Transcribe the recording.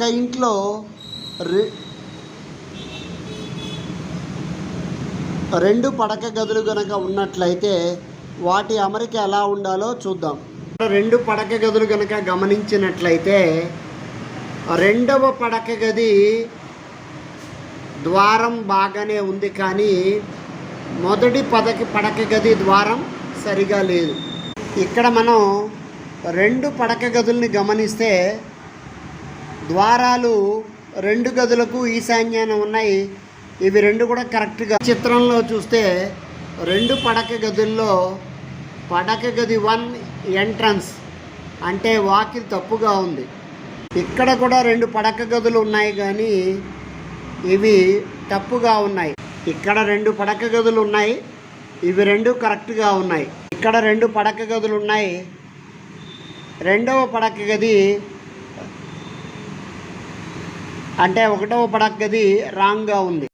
ఒక ఇంట్లో రె రెండు పడక గదులు కనుక ఉన్నట్లయితే వాటి అమరిక ఎలా ఉండాలో చూద్దాం. రెండు పడక గదులు కనుక గమనించినట్లయితే రెండవ పడక గది ద్వారం బాగానే ఉంది కానీ మొదటి పదకి పడక గది ద్వారం సరిగా లేదు. ఇక్కడ మనం రెండు పడక గదుల్ని గమనిస్తే ద్వారాలు రెండు గదులకు ఈశాన్యాన ఉన్నాయి. ఇవి రెండు కూడా కరెక్ట్గా చిత్రంలో చూస్తే రెండు పడక గదుల్లో పడక గది వన్ ఎంట్రన్స్ అంటే వాకిల్ తప్పుగా ఉంది. ఇక్కడ కూడా రెండు పడక గదులు ఉన్నాయి కానీ ఇవి తప్పుగా ఉన్నాయి. ఇక్కడ రెండు పడక గదులు ఉన్నాయి. ఇవి రెండు కరెక్ట్గా ఉన్నాయి. ఇక్కడ రెండు పడక గదులు ఉన్నాయి. రెండవ పడక గది అంటే ఒకటవ పడక్కది గది రాంగ్గా ఉంది.